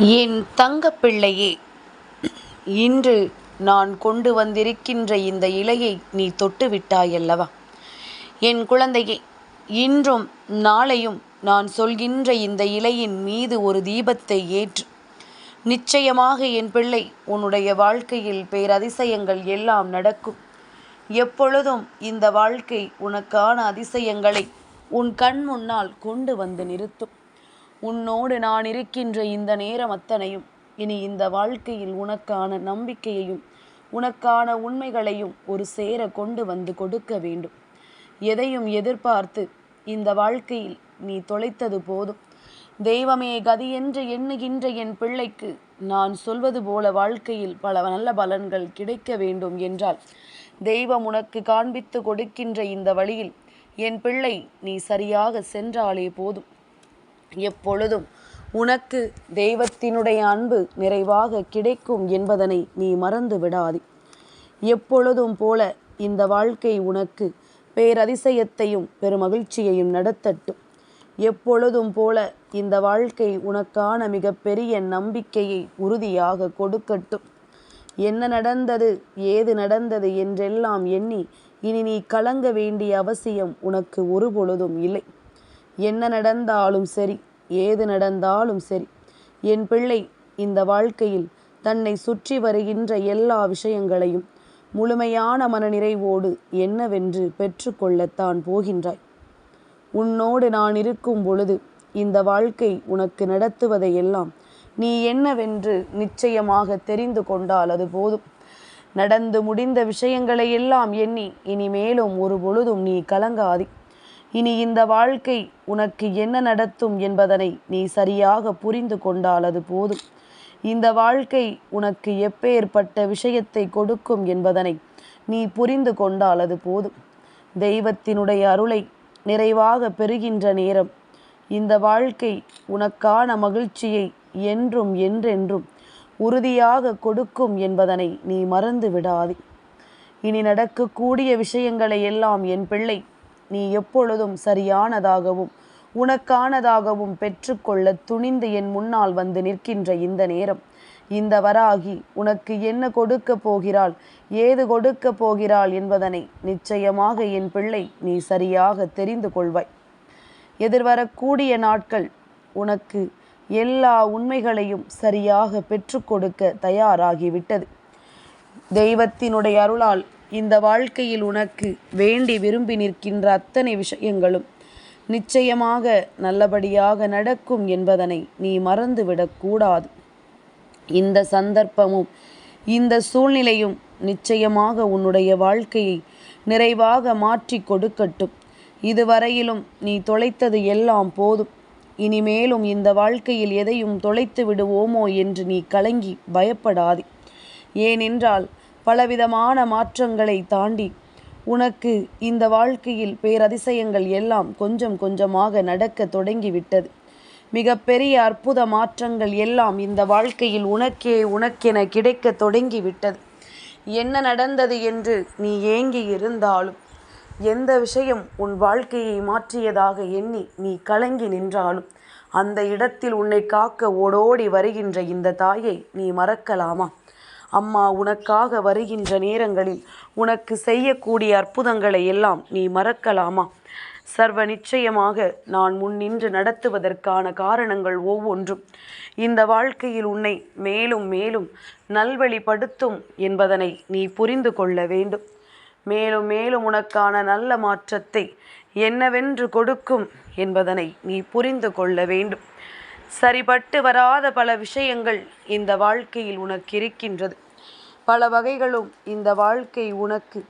என் தங்க பிள்ளையே இன்று நான் கொண்டு வந்திருக்கின்ற இந்த இலையை நீ தொட்டு விட்டாயல்லவா? என் குழந்தையே இன்றும் நாளையும் நான் சொல்கின்ற இந்த இலையின் மீது ஒரு தீபத்தை ஏற்று நிச்சயமாக என் பிள்ளை உன்னுடைய வாழ்க்கையில் பேரதிசயங்கள் எல்லாம் நடக்கும். எப்பொழுதும் இந்த வாழ்க்கை உனக்கான அதிசயங்களை உன் கண் முன்னால் கொண்டு வந்து நிறுத்தும். உன்னோடு நான் இருக்கின்ற இந்த நேரம் அத்தனையும். இனி இந்த வாழ்க்கையில் உனக்கான நம்பிக்கையையும் உனக்கான உண்மைகளையும் ஒரு சேர கொண்டு வந்து கொடுக்க வேண்டும். எதையும் எதிர்பார்த்து இந்த வாழ்க்கையில் நீ தொலைத்தது போதும். தெய்வமே கதி என்று எண்ணுகின்ற என் பிள்ளைக்கு நான் சொல்வது போல வாழ்க்கையில் பல நல்ல பலன்கள் கிடைக்க வேண்டும் என்றால் தெய்வம் உனக்கு காண்பித்து கொடுக்கின்ற இந்த வழியில் என் பிள்ளை நீ சரியாக சென்றாலே போதும். எப்பொழுதும் உனக்கு தெய்வத்தினுடைய அன்பு நிறைவாக கிடைக்கும் என்பதனை நீ மறந்து விடாதே. எப்பொழுதும் போல இந்த வாழ்க்கை உனக்கு பேரதிசயத்தையும் பெருமகிழ்ச்சியையும் நடத்தட்டும். எப்பொழுதும் போல இந்த வாழ்க்கை உனக்கான மிகப்பெரிய நம்பிக்கையை உறுதியாக கொடுக்கட்டும். என்ன நடந்தது ஏது நடந்தது என்றெல்லாம் எண்ணி இனி நீ கலங்க வேண்டிய அவசியம் உனக்கு ஒரு பொழுதும் இல்லை. என்ன நடந்தாலும் சரி ஏது நடந்தாலும் சரி என் பிள்ளை இந்த வாழ்க்கையில் தன்னை சுற்றி வருகின்ற எல்லா விஷயங்களையும் முழுமையான மனநிறைவோடு என்னவென்று பெற்றுக்கொள்ளத்தான் போகின்றாய். உன்னோடு நான் இருக்கும் பொழுது இந்த வாழ்க்கை உனக்கு நடத்துவதையெல்லாம் நீ என்னவென்று நிச்சயமாக தெரிந்து கொண்டால் அது போதும். நடந்து முடிந்த விஷயங்களை எல்லாம் எண்ணி இனிமேலும் ஒரு பொழுதும் நீ கலங்காதி. இனி இந்த வாழ்க்கை உனக்கு என்ன நடத்தும் என்பதனை நீ சரியாக புரிந்து கொண்டால் அது போதும். இந்த வாழ்க்கை உனக்கு எப்பேற்பட்ட விஷயத்தை கொடுக்கும் என்பதனை நீ புரிந்து கொண்டால் அது போதும். தெய்வத்தினுடைய அருளை நிறைவாக பெறுகின்ற நேரம் இந்த வாழ்க்கை உனக்கான மகிழ்ச்சியை என்றும் என்றென்றும் உறுதியாக கொடுக்கும் என்பதனை நீ மறந்து விடாதே. இனி நடக்கக்கூடிய விஷயங்களை எல்லாம் என் பிள்ளை நீ எப்பொழுதும் சரியானதாகவும் உனக்கானதாகவும் பெற்றுக்கொள்ள துணிந்து என் முன்னால் வந்து நிற்கின்ற இந்த நேரம். இந்த வராகி உனக்கு என்ன கொடுக்க போகிறாள்? ஏது கொடுக்க போகிறாள் என்பதனை நிச்சயமாக என் பிள்ளை நீ சரியாக தெரிந்து கொள்வாய். எதிர்வரக்கூடிய நாட்கள் உனக்கு எல்லா உண்மைகளையும் சரியாக பெற்றுக்கொடுக்க தயாராகிவிட்டது. தெய்வத்தினுடைய அருளால் இந்த வாழ்க்கையில் உனக்கு வேண்டி விரும்பி நிற்கின்ற அத்தனை விஷயங்களும் நிச்சயமாக நல்லபடியாக நடக்கும் என்பதனை நீ மறந்துவிடக்கூடாது இந்த சந்தர்ப்பமும் இந்த சூழ்நிலையும் நிச்சயமாக உன்னுடைய வாழ்க்கையை நிறைவாக மாற்றி கொடுக்கட்டும். இதுவரையிலும் நீ தொலைத்தது எல்லாம் போதும். இனிமேலும் இந்த வாழ்க்கையில் எதையும் தொலைத்து விடுவோமோ என்று நீ கலங்கி பயப்படாதே. ஏனென்றால் பலவிதமான மாற்றங்களை தாண்டி உனக்கு இந்த வாழ்க்கையில் பேரதிசயங்கள் எல்லாம் கொஞ்சம் கொஞ்சமாக நடக்க தொடங்கிவிட்டது. மிகப்பெரிய அற்புத மாற்றங்கள் எல்லாம் இந்த வாழ்க்கையில் உனக்கே உனக்கென கிடைக்க தொடங்கிவிட்டது. என்ன நடந்தது என்று நீ ஏங்கி இருந்தாலும் எந்த விஷயம் உன் வாழ்க்கையை மாற்றியதாக எண்ணி நீ கலங்கி நின்றாலும் அந்த இடத்தில் உன்னை காக்க ஓடோடி வருகின்ற இந்த தாயை நீ மறக்கலாமா? அம்மா உனக்காக வருகின்ற நேரங்களில் உனக்கு செய்யக்கூடிய அற்புதங்களை எல்லாம் நீ மறக்கலாமா? சர்வ நிச்சயமாக நான் முன்னின்று நடத்துவதற்கான காரணங்கள் ஒவ்வொன்றும். இந்த வாழ்க்கையில் உன்னை மேலும் மேலும் நல்வழிப்படுத்தும் என்பதனை நீ புரிந்து கொள்ள வேண்டும். மேலும் மேலும் உனக்கான நல்ல மாற்றத்தை என்னவென்று கொடுக்கும் என்பதனை நீ புரிந்து கொள்ள வேண்டும். சரிபட்டு வராத பல விஷயங்கள் இந்த வாழ்க்கையில் உனக்கு இருக்கின்றது. பல வகைகளும் இந்த வாழ்க்கை உனக்கு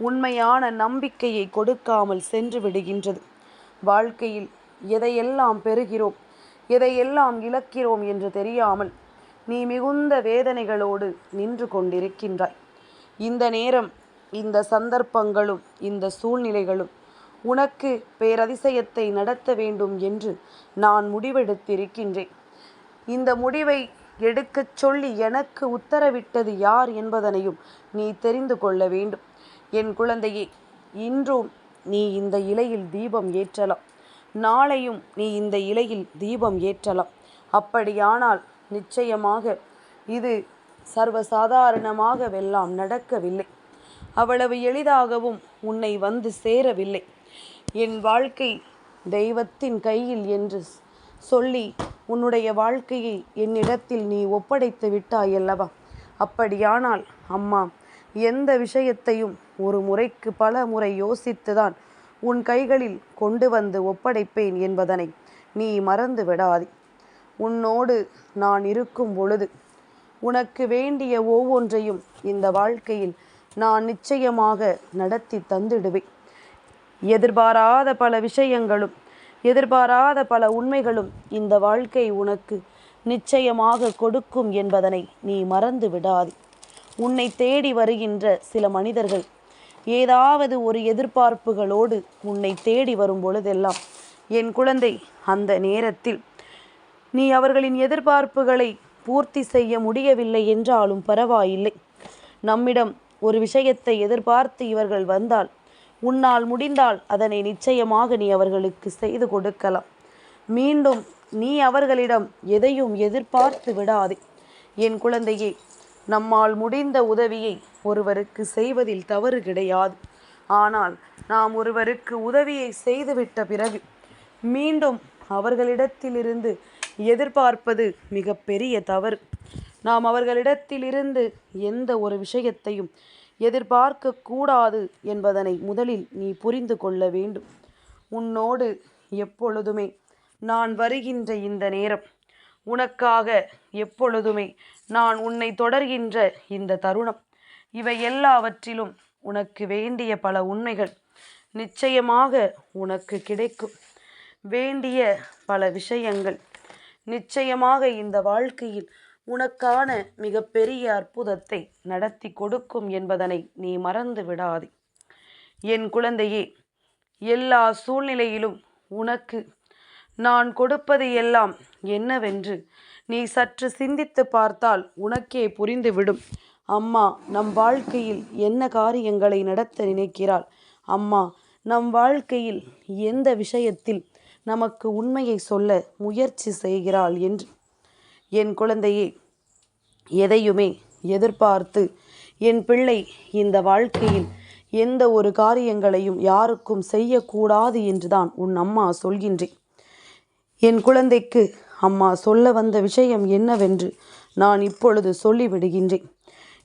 உண்மையான நம்பிக்கையை கொடுக்காமல் சென்று விடுகின்றது. வாழ்க்கையில் எதையெல்லாம் பெறுகிறோம் எதையெல்லாம் இழக்கிறோம் என்று தெரியாமல் நீ மிகுந்த வேதனைகளோடு நின்று கொண்டிருக்கின்றாய். இந்த நேரம் இந்த சந்தர்ப்பங்களும் இந்த சூழ்நிலைகளும் உனக்கு பேரதிசயத்தை நடத்த வேண்டும் என்று நான் முடிவெடுத்திருக்கின்றேன். இந்த முடிவை எடுக்கச் சொல்லி எனக்கு உத்தரவிட்டது யார் என்பதனையும் நீ தெரிந்து கொள்ள வேண்டும். என் குழந்தையே இன்றும் நீ இந்த இலையில் தீபம் ஏற்றலாம். நாளையும் நீ இந்த இலையில் தீபம் ஏற்றலாம். அப்படியானால் நிச்சயமாக இது சர்வசாதாரணமாகவெல்லாம் நடக்கவில்லை. அவ்வளவு எளிதாகவும் உன்னை வந்து சேரவில்லை. என் வாழ்க்கை தெய்வத்தின் கையில் என்று சொல்லி உன்னுடைய வாழ்க்கையை என்னிடத்தில் நீ ஒப்படைத்து விட்டாயல்லவா அப்படியானால் அம்மா எந்த விஷயத்தையும் ஒரு முறைக்கு பல முறை யோசித்துதான் உன் கைகளில் கொண்டு வந்து ஒப்படைப்பேன் என்பதனை நீ மறந்து விடாதே. உன்னோடு நான் இருக்கும் பொழுது உனக்கு வேண்டிய ஒவ்வொன்றையும் இந்த வாழ்க்கையில் நான் நிச்சயமாக நடத்தி தந்திடுவேன். எதிர்பாராத பல விஷயங்களும் எதிர்பாராத பல உண்மைகளும் இந்த வாழ்க்கை உனக்கு நிச்சயமாக கொடுக்கும் என்பதனை நீ மறந்து விடாது. உன்னை தேடி வருகின்ற சில மனிதர்கள் ஏதாவது ஒரு எதிர்பார்ப்புகளோடு உன்னை தேடி வரும் பொழுதெல்லாம் என் குழந்தை அந்த நேரத்தில் நீ அவர்களின் எதிர்பார்ப்புகளை பூர்த்தி செய்ய முடியவில்லை என்றாலும் பரவாயில்லை. நம்மிடம் ஒரு விஷயத்தை எதிர்பார்த்து இவர்கள் வந்தால் உன்னால் முடிந்தால் அதனை நிச்சயமாக நீ அவர்களுக்கு செய்து கொடுக்கலாம். மீண்டும் நீ அவர்களிடம் எதையும் எதிர்பார்த்து விடாதே. என் குழந்தையே நம்மால் முடிந்த உதவியை ஒருவருக்கு செய்வதில் தவறு கிடையாது. ஆனால் நாம் ஒருவருக்கு உதவியை செய்துவிட்ட பிறகு மீண்டும் அவர்களிடத்திலிருந்து எதிர்பார்ப்பது மிகப்பெரிய தவறு. நாம் அவர்களிடத்திலிருந்து எந்த ஒரு விஷயத்தையும் எதிர்பார்க்க கூடாது என்பதனை முதலில் நீ புரிந்து கொள்ள வேண்டும். உன்னோடு எப்பொழுதுமே நான் வருகின்ற இந்த நேரம் உனக்காக எப்பொழுதுமே நான் உன்னை தொடர்கின்ற இந்த தருணம். இவை எல்லாவற்றிலும் உனக்கு வேண்டிய பல உண்மைகள் நிச்சயமாக உனக்கு கிடைக்கும். வேண்டிய பல விஷயங்கள் நிச்சயமாக இந்த வாழ்க்கையில் உனக்கான மிகப்பெரிய அற்புதத்தை நடத்தி கொடுக்கும் என்பதனை நீ மறந்து விடாதே. என் குழந்தையே எல்லா சூழ்நிலையிலும் உனக்கு நான் கொடுப்பது எல்லாம் என்னவென்று நீ சற்று சிந்தித்து பார்த்தால் உனக்கே புரிந்துவிடும். அம்மா நம் வாழ்க்கையில் என்ன காரியங்களை நடத்த நினைக்கிறாள்? அம்மா நம் வாழ்க்கையில் எந்த விஷயத்தில் நமக்கு உண்மையை சொல்ல முயற்சி செய்கிறாள் என்று என் குழந்தையே எதையுமே எதிர்பார்த்து என் பிள்ளை இந்த வாழ்க்கையில் எந்த ஒரு காரியங்களையும் யாருக்கும் செய்யக்கூடாது என்றுதான் உன் அம்மா சொல்கின்றேன் என் குழந்தைக்கு அம்மா சொல்ல வந்த விஷயம் என்னவென்று நான் இப்பொழுது சொல்லிவிடுகின்றேன்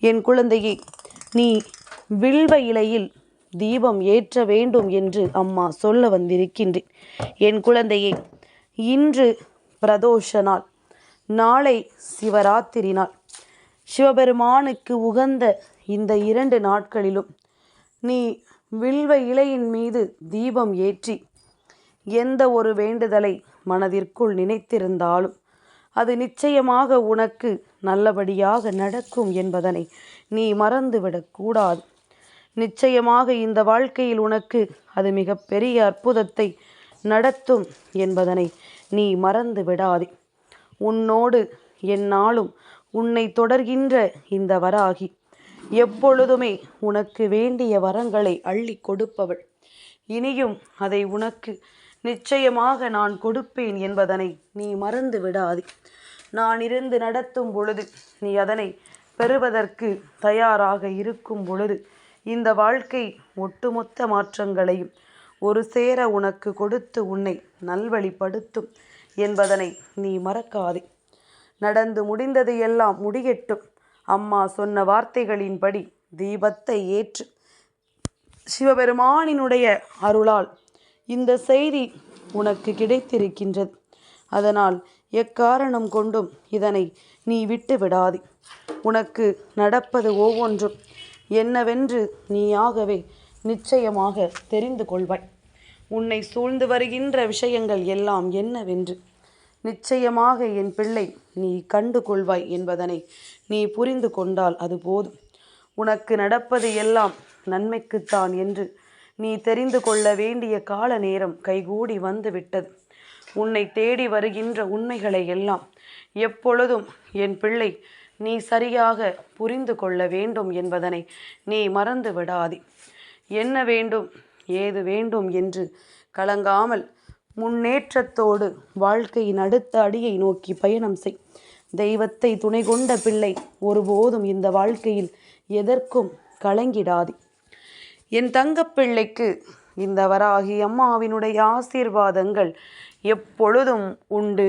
என் குழந்தையை நீ வில்வ இலையில் தீபம் ஏற்ற வேண்டும் என்று அம்மா சொல்ல வந்திருக்கின்றேன் என் குழந்தையை இன்று பிரதோஷ நாள். நாளை சிவராத்திரி நாள் சிவபெருமானுக்கு உகந்த இந்த இரண்டு நாட்களிலும் நீ வில்வ இலையின் மீது தீபம் ஏற்றி எந்த ஒரு வேண்டுதலை மனதிற்குள் நினைத்திருந்தாலும் அது நிச்சயமாக உனக்கு நல்லபடியாக நடக்கும் என்பதனை நீ மறந்துவிடக்கூடாது நிச்சயமாக இந்த வாழ்க்கையில் உனக்கு அது மிகப்பெரிய அற்புதத்தை நடத்தும் என்பதனை நீ மறந்து விடாதே உன்னோடு என்னாலும் உன்னை தொடர்கின்ற இந்த வராகி. எப்பொழுதுமே உனக்கு வேண்டிய வரங்களை அள்ளி கொடுப்பவள். இனியும் அதை உனக்கு நிச்சயமாக நான் கொடுப்பேன் என்பதனை நீ மறந்து விடாது. நான் இருந்து நடத்தும் பொழுது நீ அதனை பெறுவதற்கு தயாராக இருக்கும் பொழுது இந்த வாழ்க்கை ஒட்டுமொத்த மாற்றங்களையும் ஒரு சேர உனக்கு கொடுத்து உன்னை நல்வழிப்படுத்தும். என்பதனை நீ மறக்காதே. நடந்து முடிந்தது எல்லாம் முடியட்டும் அம்மா சொன்ன வார்த்தைகளின்படி தீபத்தை ஏற்று சிவபெருமானினுடைய அருளால் இந்த செய்தி உனக்கு கிடைத்திருக்கின்றது. அதனால் எக்காரணம் கொண்டும் இதனை நீ விட்டு விடாதே. உனக்கு நடப்பது ஒவ்வொன்றும் என்னவென்று நீயாகவே நிச்சயமாக தெரிந்து கொள்வாய். உன்னை சூழ்ந்து வருகின்ற விஷயங்கள் எல்லாம் என்னவென்று? நிச்சயமாக என் பிள்ளை நீ கண்டு கொள்வாய் என்பதனை நீ புரிந்து கொண்டால் அது போதும். உனக்கு நடப்பது எல்லாம் நன்மைக்குத்தான் என்று நீ தெரிந்து கொள்ள வேண்டிய கால நேரம் கைகூடி வந்துவிட்டது. உன்னை தேடி வருகின்ற உண்மைகளை எல்லாம் எப்பொழுதும் என் பிள்ளை நீ சரியாக புரிந்து கொள்ள வேண்டும் என்பதனை நீ மறந்து விடாதே என்ன வேண்டும்? ஏது வேண்டும் என்று கலங்காமல் முன்னேற்றத்தோடு வாழ்க்கையின் அடுத்த அடியை நோக்கி பயணம் செய். தெய்வத்தை துணை கொண்ட பிள்ளை ஒருபோதும் இந்த வாழ்க்கையில் எதற்கும் கலங்கிடாது. என் தங்கப்பிள்ளைக்கு இந்த வராகி அம்மாவினுடைய ஆசீர்வாதங்கள் எப்பொழுதும் உண்டு.